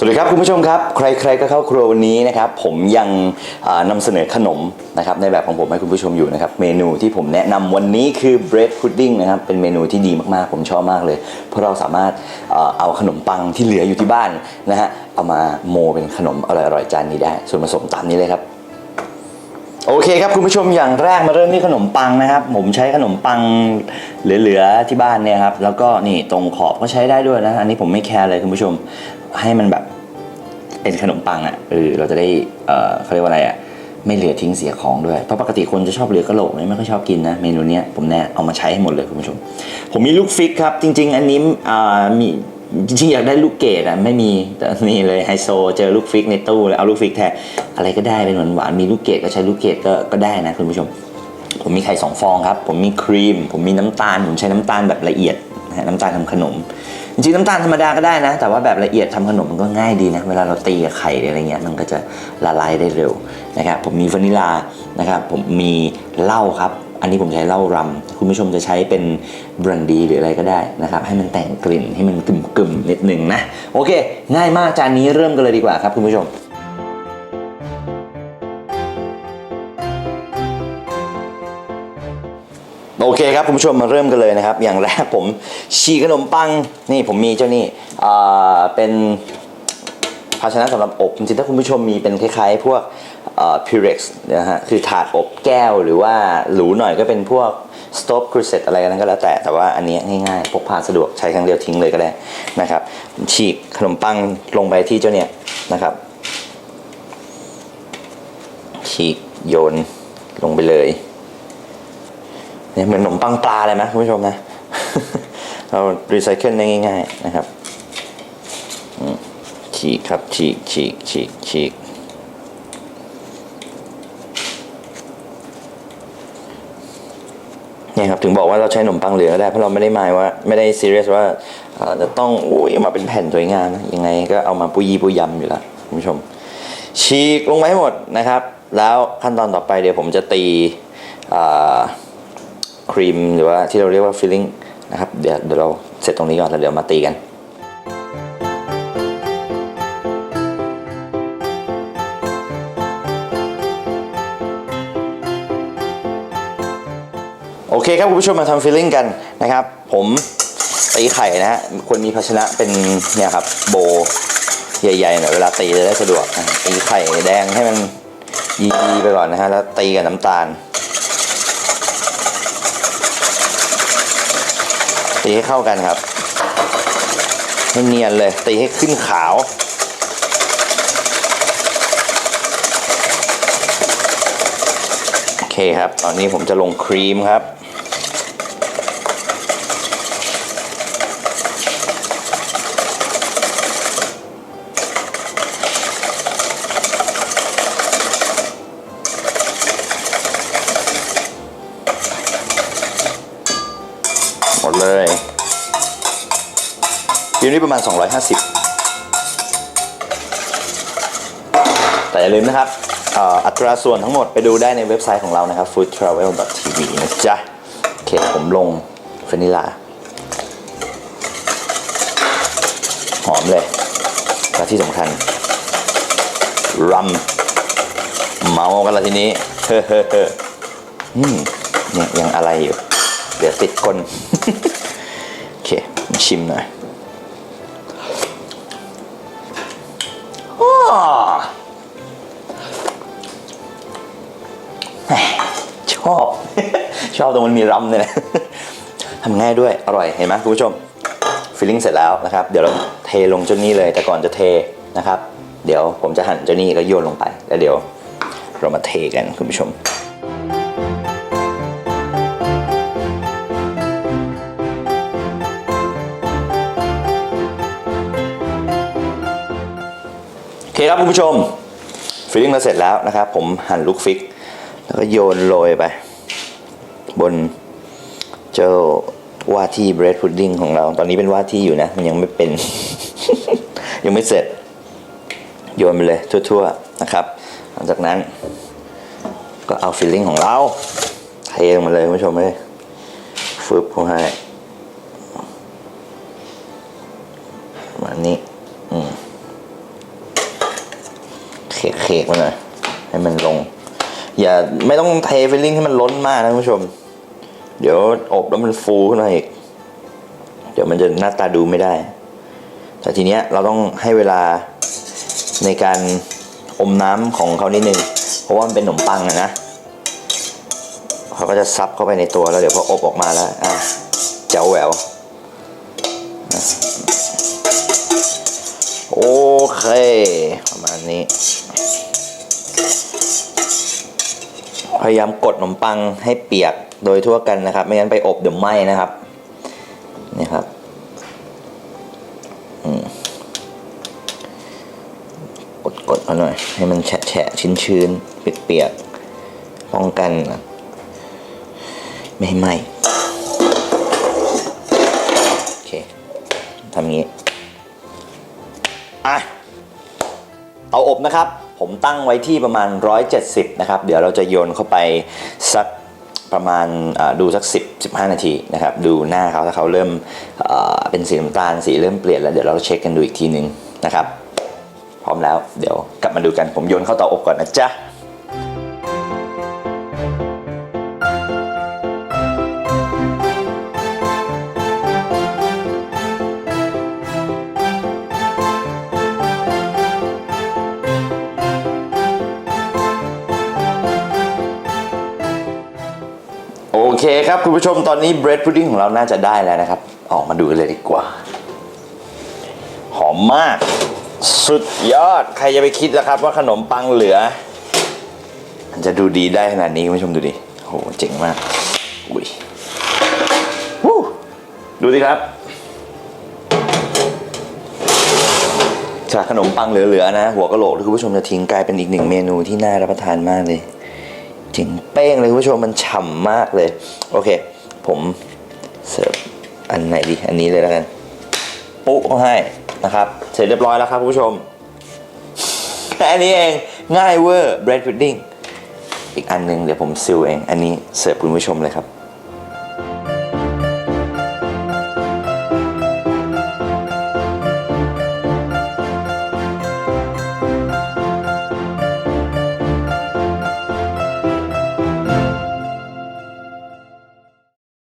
สวัสดีครับคุณผู้ชมครับ ใครๆก็เข้าครัววันนี้นะครับผมยังอ่านำเสนอขนมนะครับในแบบของผมให้คุณผู้ชมอยู่นะครับเมนูที่ผมแนะนำวันนี้คือ bread pudding นะครับเป็นเมนูที่ดีมากๆ ผมชอบมากเลย เพราะเราสามารถเอาขนมปังที่เหลืออยู่ที่บ้านนะฮะเอามาโมเป็นขนมอร่อยๆจานนี้ได้ ส่วนผสมตามนี้เลยครับโอเคครับคุณผู้ชมอย่างแรกมาเริ่มที่ขนมปังนะครับ ผมใช้ขนมปังเหลือๆที่บ้านเนี่ยครับแล้วก็นี่ตรงขอบก็ใช้ได้ด้วยนะอันนี้ผมไม่แคร์เลยคุณผู้ชมให้มันแบบ เป็นขนมปังอะเออเราจะได้เออเขาเรียกว่าอะไรอะไม่เหลือทิ้งเสียของด้วย เพราะปกติคนจะชอบเหลือกระโหลกไม่ค่อยชอบกินนะเมนูเนี้ยผมแน่เอามาใช้ให้หมดเลยคุณผู้ชม ผมมีลูกฟิกครับ จริง ๆ อันนี้อ่ามีจริงๆอยากได้ลูกเกดอะไม่มีแต่นี่เลยไฮโซเจอลูกฟิกในตู้เลยเอาลูกฟิกแทนอะไรก็ได้เป็นหวานหวานมีลูกเกดก็ใช้ลูกเกดก็ก็ได้นะคุณผู้ชม ผมมีไข่สองฟองครับ ผมมีครีม ผมมีน้ำตาล ผมใช้น้ำตาลแบบละเอียดนะน้ำตาลทำขนม จริงๆน้ำตาลธรรมดาก็ได้นะ แต่ว่าแบบละเอียดทำขนมมันก็ง่ายดีนะ เวลาเราตีกับไข่อะไรเงี้ยมันก็จะละลายได้เร็วนะครับผมมีวานิลานะครับผมมีเหล้าครับ อันนี้ผมใช้เหล้ารัมคุณผู้ชมจะใช้เป็นบรันดีหรืออะไรก็ได้นะครับ ให้มันแต่งกลิ่นให้มันกึ่มๆนิดนึงนะโอเค ง่ายมากจานนี้เริ่มกันเลยดีกว่าครับคุณผู้ชม โอเคครับคุณผู้ชมมาเริ่มกันเลยนะครับ อย่างแรกผมฉีกขนมปังนี่ผมมีเจ้านี่เป็นภาชนะสำหรับอบจริงๆถ้าคุณผู้ชมมีเป็นคล้ายๆ พวกพิเร็กซ์นะฮะคือถาดอบแก้วหรือว่าหรูหน่อยก็เป็นพวกสโต๊ v ครูเซตอะไรนั้นก็แล้วแต่แต่ว่าอันนี้ง่ายๆพกพาสะดวกใช้ครั้งเดียวทิ้งเลยก็ได้นะครับ ฉีกขนมปังลงไปที่เจ้าเนี่ยนะครับ ฉีกโยนลงไปเลย เนี่ยเหมือนขนมปังปลาเลยไหมคุณผู้ชมนะ เรารีไซเคิลได้ง่าย ๆ นะครับฉีกครับฉีกฉีกฉีกฉีกเนี่ยครับถึงบอกว่าเราใช้ขนมปังเหลือก็ได้เพราะเราไม่ได้หมายว่าไม่ได้ซีเรียสว่าจะต้องอุ้ยมาเป็นแผ่นสวยงามนะยังไงก็เอามาปุยยีปุยยำอยู่แล้วคุณผู้ชม ฉีกลงไปให้หมดนะครับ แล้วขั้นตอนต่อไปเดี๋ยวผมจะตีอ่า รีมหรือว่าที่เราเรียกว่าฟิลลิ่งนะครับเดี๋ยวเดี๋ยวเราเสร็จตรงนี้ก่อนแล้วเดี๋ยวมาตีกันโอเคครับ คุณผู้ชมมาทำฟิลลิ่งกันนะครับ ผมตีไข่นะฮะควรมีภาชนะเป็นเนี่ยครับโบใหญ่ๆหน่อยเวลาตีจะได้สะดวกตีไข่แดงให้มันยีไปก่อนนะฮะแล้วตีกับน้ำตาล ตีให้เข้ากันครับให้เนียนเลยตีให้ขึ้นขาวโอเคครับ ตอนนี้ผมจะลงครีมครับ ครีนี่ประมาณ 250 แต่อย่าลืมนะครับอัตราส่วนทั้งหมดไปดูได้ในเว็บไซต์ของเรานะครับ foodtravel.tv นะจ๊ะ โอเค ผมลงวานิลา หอมเลย และที่สำคัญ รัม เมากันละทีนี้ เฮ้อเฮ้อเฮ้อืมเนี่ยยังอะไรอยู่ เดี๋ยวติดคน โอเค ชิมหน่อย ชอบ ชอบตรงมันมีรัมเนี่ยนะทำง่ายด้วย อร่อย เห็นไหมคุณผู้ชม ฟิลลิ่งเสร็จแล้วนะครับ เดี๋ยวเราเทลงเจ้านี้เลย แต่ก่อนจะเทนะครับ เดี๋ยวผมจะหั่นเจ้านี้ก็โยนลงไป แล้วเดี๋ยวเรามาเทกันคุณผู้ชม เคครับคุณผู้ชมฟิลลิ่งเราเสร็จแล้วนะครับ ผมหั่นลูกฟิก แล้วก็โยนโรยไป บนเจ้าว่าที่เบรดพุดดิ้งของเรา ตอนนี้เป็นว่าที่อยู่นะ มันยังไม่เป็น ยังไม่เสร็จ โยนไปเลยทั่วๆนะครับ หลังจากนั้นก็เอาฟิลลิ่งของเราเทลงมาเลยคุณผู้ชมเลยฟึบเข้าให้มานี้ อืม เคกมันหน่อยให้มันลง อย่าไม่ต้องเทฟิลลิ่งให้มันล้นมากนะคุณผู้ชม เดี๋ยวอบแล้วมันฟูขึ้นมาอีก เดี๋ยวมันจะหน้าตาดูไม่ได้ แต่ทีเนี้ยเราต้องให้เวลาในการอมน้ำของเขานิดนึง เพราะว่ามันเป็นขนมปังอะนะเขาก็จะซับเข้าไปในตัวแล้วเดี๋ยวพออบออกมาแล้วอะแจ๋วแหวว โอเค ประมาณนี้ พยายามกดขนมปังให้เปียกโดยทั่วกันนะครับ ไม่งั้นไปอบเดี๋ยวไหม้นะครับ นี่ครับกดกดมาหน่อย ให้มันแฉะแฉะชื้นชื้นๆเปียกๆป้องกันไม่ไหม้โอเคทำงี้ อะเตาอบนะครับ ผมตั้งไว้ที่ประมาณ 170 นะครับ เดี๋ยวเราจะโยนเข้าไปสักประมาณดูสัก 10 15 นาทีนะครับ ดูหน้าเขาถ้าเขาเริ่มเป็นสีน้ำตาลสีเริ่มเปลี่ยนแล้วเดี๋ยวเราเช็คกันดูอีกทีหนึ่งนะครับ พร้อมแล้วเดี๋ยวกลับมาดูกันผมโยนเข้าเตาอบก่อนนะจ๊ะ คครับคุณผู้ชมตอนนี้เบรดพุดดิ้งของเราน่าจะได้แล้วนะครับ ออกมาดูกันเลยดีกว่า หอมมาก สุดยอดใครจะไปคิดนะครับว่าขนมปังเหลือมันจะดูดีได้ขนาดนี้คุณผู้ชมดูดิโหเจ๋งมากอุ้ยวู้ดูสิครับจากขนมปังเหลือๆนะ หัวกะโหลกที่คุณผู้ชมจะทิ้งกลายเป็นอีกหนึ่งเมนูที่น่ารับประทานมากเลย จริงเป้งเลยคุณผู้ชมมันฉ่ำมากเลย โอเค ผมเสิร์ฟอันไหนดี อันนี้เลยแล้วกัน ปุ๊เขาให้นะครับ เสร็จเรียบร้อยแล้วครับคุณผู้ชมแค่นี้เองง่ายเวอร์เบรดพุดดิ้งอีกอันหนึ่งเดี๋ยวผมซิลเอง อันนี้เสิร์ฟคุณผู้ชมเลยครับ